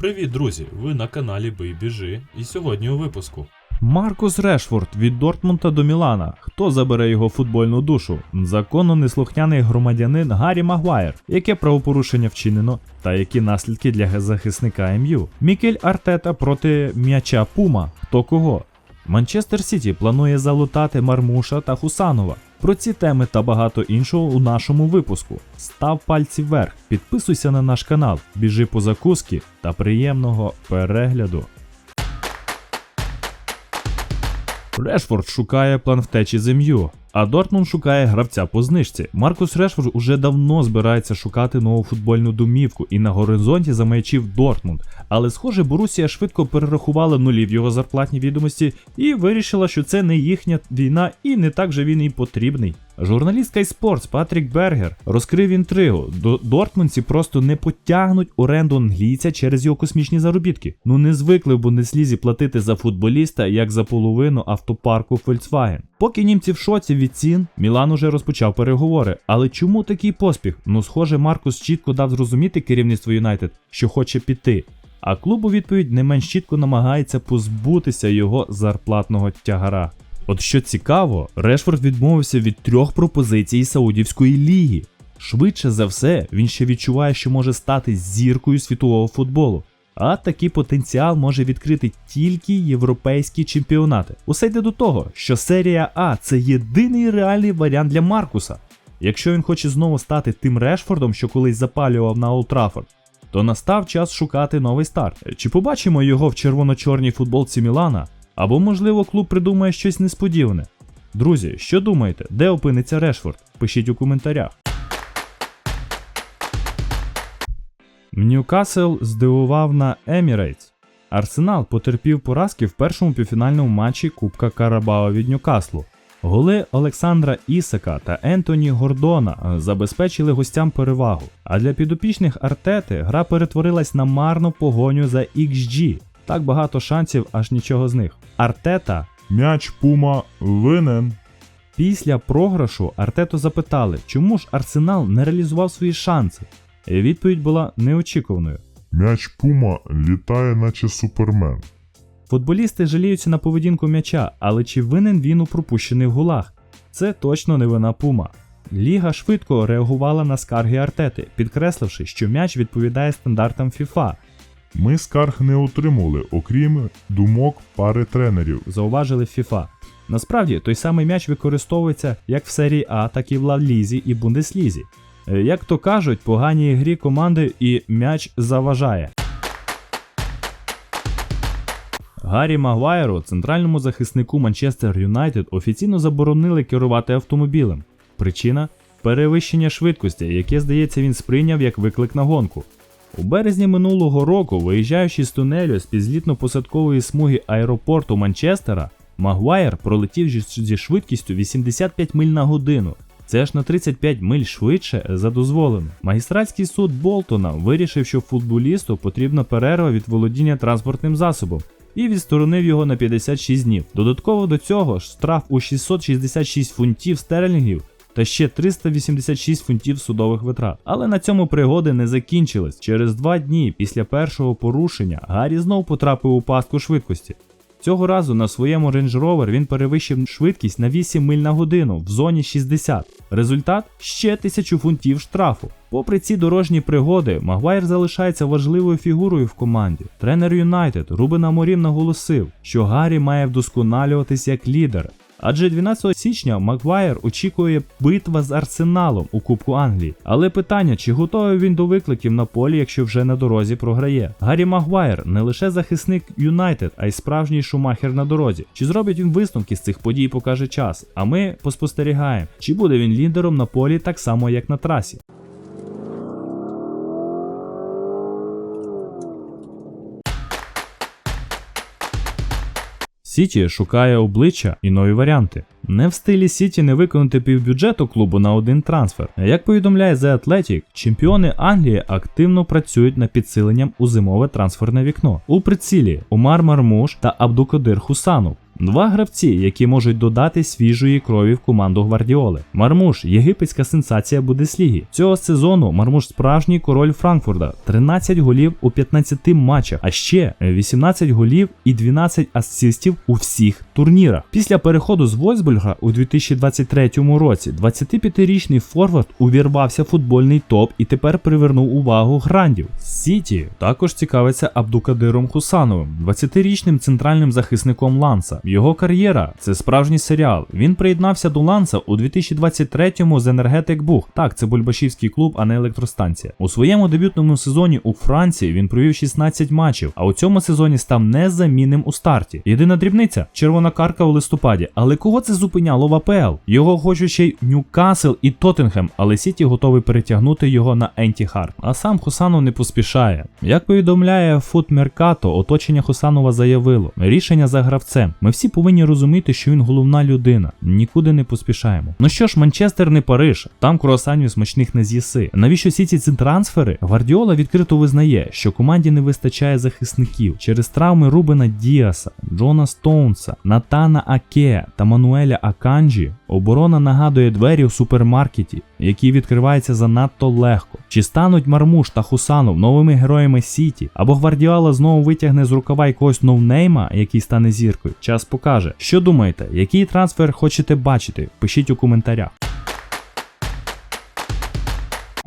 Привіт, друзі! Ви на каналі Бий Біжи, і сьогодні у випуску. Маркус Решфорд від Дортмунта до Мілана. Хто забере його футбольну душу? Законно неслухняний громадянин Гаррі Магуайр, яке правопорушення вчинено, та які наслідки для захисника МЮ. Мікель Артета проти м'яча Пума. Хто кого? Манчестер Сіті планує залутати Мармуша та Хусанова. Про ці теми та багато іншого у нашому випуску. Став пальці вверх, підписуйся на наш канал, біжи по закуски та приємного перегляду. Решфорд шукає план втечі з МЮ, а Дортмунд шукає гравця по знижці. Маркус Решфорд уже давно збирається шукати нову футбольну домівку і на горизонті замаячив Дортмунд. Але, схоже, Борусія швидко перерахувала нулі в його зарплатні відомості і вирішила, що це не їхня війна і не так же він і потрібний. Журналіст Sports Патрік Бергер розкрив інтригу. До Дортмундці просто не потягнуть оренду англійця через його космічні заробітки. Ну не звикли в Бундеслізі платити за футболіста як за половину автопарку Volkswagen. Поки німці в шоці від цін, Мілан уже розпочав переговори. Але чому такий поспіх? Ну, схоже, Маркус чітко дав зрозуміти керівництву Юнайтед, що хоче піти. А клуб у відповідь не менш чітко намагається позбутися його зарплатного тягара. От що цікаво, Решфорд відмовився від трьох пропозицій Саудівської ліги. Швидше за все, він ще відчуває, що може стати зіркою світового футболу. А такий потенціал може відкрити тільки європейські чемпіонати. Усе йде до того, що серія А це єдиний реальний варіант для Маркуса. Якщо він хоче знову стати тим Решфордом, що колись запалював на Олд Траффорд, то настав час шукати новий старт. Чи побачимо його в червоно-чорній футболці Мілана? Або, можливо, клуб придумає щось несподіване. Друзі, що думаєте, де опиниться Решфорд? Пишіть у коментарях. Ньюкасл здивував на Емірейтс. Арсенал потерпів поразки в першому півфінальному матчі Кубка Карабао від Ньюкаслу. Голи Олександра Ісака та Ентоні Гордона забезпечили гостям перевагу. А для підопічних Артети гра перетворилась на марну погоню за XG. Так багато шансів, аж нічого з них. Артета М'яч Пума винен. Після програшу Артету запитали, чому ж Арсенал не реалізував свої шанси. Відповідь була неочікуваною. М'яч Пума літає, наче супермен. Футболісти жаліються на поведінку м'яча, але чи винен він у пропущених голах? Це точно не вина Пума. Ліга швидко реагувала на скарги Артети, підкресливши, що м'яч відповідає стандартам FIFA, Ми скарг не отримали, окрім думок пари тренерів. зауважили FIFA. Насправді, той самий м'яч використовується як в серії А, так і в Ла Лізі і Бундеслізі. Е, Як то кажуть, поганій грі команди і м'яч заважає. Гаррі Магуайру, центральному захиснику Манчестер Юнайтед, офіційно заборонили керувати автомобілем. Причина перевищення швидкості, яке, здається, він сприйняв як виклик на гонку. У березні минулого року, виїжджаючи з тунелю з підзлітно-посадкової смуги аеропорту Манчестера, Магуайр пролетів зі швидкістю 85 миль на годину. Це ж на 35 миль швидше за дозволено. Магістратський суд Болтона вирішив, що футболісту потрібна перерва від володіння транспортним засобом і відсторонив його на 56 днів. Додатково до цього ж штраф у 666 фунтів стерлінгів та ще 386 фунтів судових витрат. Але на цьому пригоди не закінчились. Через два дні після першого порушення Гаррі знов потрапив у пастку швидкості. Цього разу на своєму Range Rover він перевищив швидкість на 8 миль на годину в зоні 60. Результат ще 1000 фунтів штрафу. Попри ці дорожні пригоди, Магуайр залишається важливою фігурою в команді. Тренер Юнайтед Рубен Аморім наголосив, що Гаррі має вдосконалюватись як лідер. Адже 12 січня Магуайр очікує битва з Арсеналом у Кубку Англії. Але питання, чи готовий він до викликів на полі, якщо вже на дорозі програє. Гаррі Магуайр не лише захисник Юнайтед, а й справжній шумахер на дорозі. Чи зробить він висновки з цих подій, покаже час. А ми поспостерігаємо, чи буде він лідером на полі так само, як на трасі. Сіті шукає обличчя і нові варіанти. Не в стилі Сіті не виконати півбюджету клубу на один трансфер. Як повідомляє The Athletic, чемпіони Англії активно працюють над підсиленням у зимове трансферне вікно. У прицілі Умар Мармуш та Абдукадир Хусанов. Два гравці, які можуть додати свіжої крові в команду Гвардіоли. Мармуш єгипетська сенсація Бундесліги. Цього сезону Мармуш справжній король Франкфурта. 13 голів у 15 матчах, а ще 18 голів і 12 асистів у всіх турнірах. Після переходу з Вольсбурга у 2023 році 25-річний форвард увірвався в футбольний топ і тепер привернув увагу грандів. Сіті також цікавиться Абдукадиром Хусановим, 20-річним центральним захисником Ланса. Його кар'єра це справжній серіал. Він приєднався до Ланса у 2023-му з Енергетик Бух. Так, це Бульбашівський клуб, а не електростанція. У своєму дебютному сезоні у Франції він провів 16 матчів, а у цьому сезоні став незамінним у старті. Єдина дрібниця червона карка у листопаді. Але кого це зупиняло в АПЛ? Його хочуть ще й Ньюкасл і Тоттенхем, але Сіті готовий перетягнути його на Ентіхар. А сам Хусанов не поспішає. Як повідомляє Фут Меркато, оточення Хусанова заявило: рішення за гравцем. Ми всі повинні розуміти, що він головна людина. Нікуди не поспішаємо. Ну що ж, Манчестер не Париж, там круасанів смачних не з'їси. Навіщо всі ці трансфери? Гвардіола відкрито визнає, що команді не вистачає захисників через травми Рубена Діаса, Джона Стоунса, Натана Аке та Мануеля Аканджі. Оборона нагадує двері у супермаркеті, які відкриваються занадто легко. Чи стануть Мармуш та Хусанов новими героями Сіті, або Гвардіола знову витягне з рукава якогось новнейма, який стане зіркою? Час покаже. Що думаєте, який трансфер хочете бачити? Пишіть у коментарях.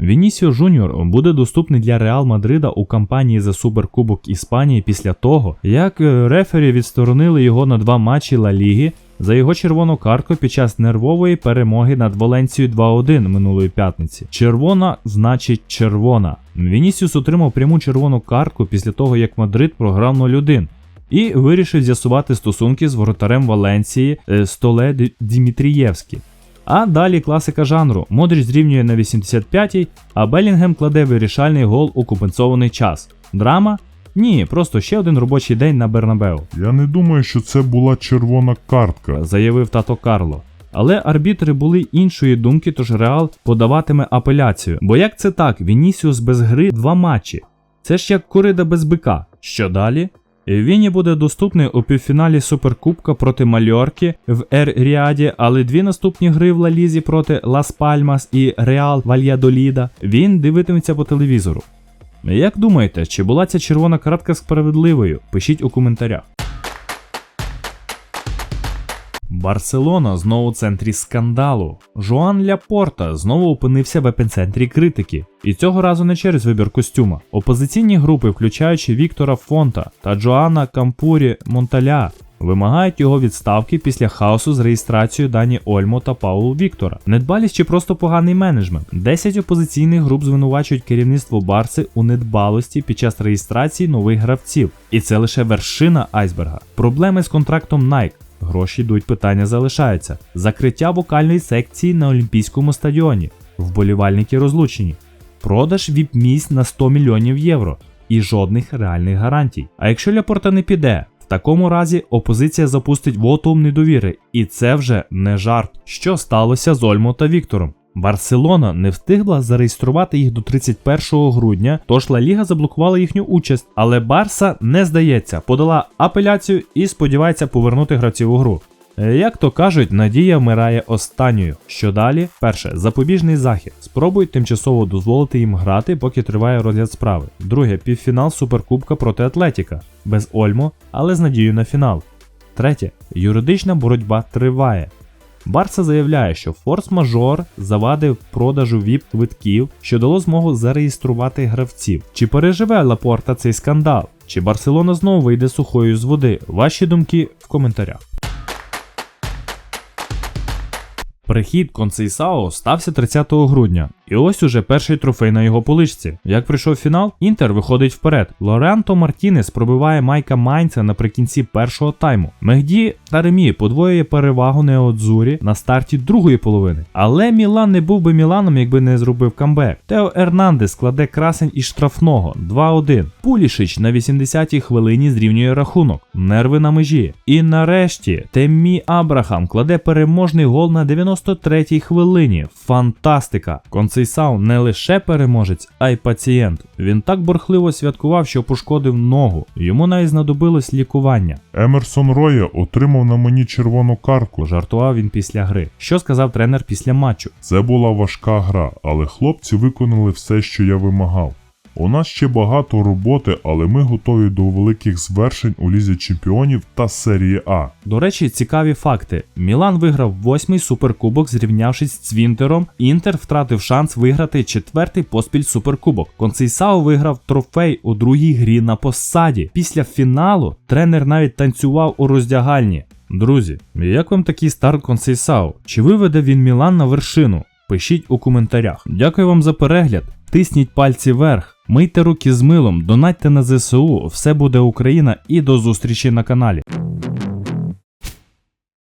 Вінісіо Жуніор буде доступний для Реал Мадрида у кампанії за Суперкубок Іспанії після того, як е, рефері відсторонили його на два матчі Ла Ліги за його червону картку під час нервової перемоги над Валенцією 2-1 минулої п'ятниці. Червона значить червона. Вінісіус отримав пряму червону картку після того, як Мадрид програв 0-1. І вирішив з'ясувати стосунки з воротарем Валенції е, Столе Д- Дімітрієвський. А далі класика жанру. Модріч зрівнює на 85-й, а Белінгем кладе вирішальний гол у компенсований час. Драма? Ні, просто ще один робочий день на Бернабеу, Я не думаю, що це була червона картка. заявив тато Карло. Але арбітри були іншої думки, тож Реал подаватиме апеляцію. Бо як це так? Вінісіус без гри два матчі. Це ж як корида без бика. Що далі? Віні буде доступний у півфіналі Суперкубка проти Мальорки в Ер Ріаді, але дві наступні гри в Лалізі проти Лас Пальмас і Реал Вальядоліда він дивитиметься по телевізору. Як думаєте, чи була ця червона картка справедливою? Пишіть у коментарях. Барселона знову в центрі скандалу. Жоан Ляпорта знову опинився в епіцентрі критики. І цього разу не через вибір костюма. Опозиційні групи, включаючи Віктора Фонта та Джоанна Кампурі Монталя, вимагають його відставки після хаосу з реєстрацією Дані Ольмо та Паулу Віктора. Недбалість чи просто поганий менеджмент. 10 опозиційних груп звинувачують керівництво Барси у недбалості під час реєстрації нових гравців. І це лише вершина айсберга. Проблеми з контрактом Nike. Гроші йдуть, питання залишаються. Закриття вокальної секції на Олімпійському стадіоні. Вболівальники розлучені. Продаж віп-місць на 100 мільйонів євро. І жодних реальних гарантій. А якщо Ляпорта не піде, такому разі опозиція запустить вотум недовіри, і це вже не жарт. Що сталося з Ольмо та Віктором? Барселона не встигла зареєструвати їх до 31 грудня, тож Ла Ліга заблокувала їхню участь. Але Барса не здається, подала апеляцію і сподівається повернути гравців у гру. Е, Як то кажуть, надія вмирає останньою. Що далі? Перше, запобіжний захід. Спробують тимчасово дозволити їм грати, поки триває розгляд справи. Друге, півфінал Суперкубка проти Атлетіка. Без Ольмо, але з надією на фінал. Третє, юридична боротьба триває. Барса заявляє, що форс-мажор завадив продажу віп-квитків, що дало змогу зареєструвати гравців. Чи переживе Лапорта цей скандал? Чи Барселона знову вийде сухою з води? Ваші думки в коментарях. Перехід Консейсао стався 30 грудня, і ось уже перший трофей на його поличці. Як прийшов фінал, Інтер виходить вперед. Лоренто Мартінес пробиває Майка Майнца наприкінці першого тайму. Мехді та Ремі подвоює перевагу Неодзурі на старті другої половини. Але Мілан не був би Міланом, якби не зробив камбек. Тео Ернандес кладе красень із штрафного 2-1. Пулішич на 80-й хвилині зрівнює рахунок. Нерви на межі. І нарешті Теммі Абрахам кладе переможний гол на 93-й хвилині. Фантастика! Концейсау не лише переможець, а й пацієнт. Він так борхливо святкував, що пошкодив ногу. Йому навіть знадобилось лікування. Емерсон Роя отримав на мені червону картку. Пожартував він після гри. Що сказав тренер після матчу? Це була важка гра, але хлопці виконали все, що я вимагав. У нас ще багато роботи, але ми готові до великих звершень у лізі чемпіонів та серії А. До речі, цікаві факти. Мілан виграв восьмий суперкубок, зрівнявшись з Цвінтером. Інтер втратив шанс виграти четвертий поспіль суперкубок. Концейсао виграв трофей у другій грі на посаді. Після фіналу тренер навіть танцював у роздягальні. Друзі, як вам такий старт Концейсао? Чи виведе він Мілан на вершину? Пишіть у коментарях. Дякую вам за перегляд. Тисніть пальці вверх, мийте руки з милом, донатьте на ЗСУ, все буде Україна і до зустрічі на каналі.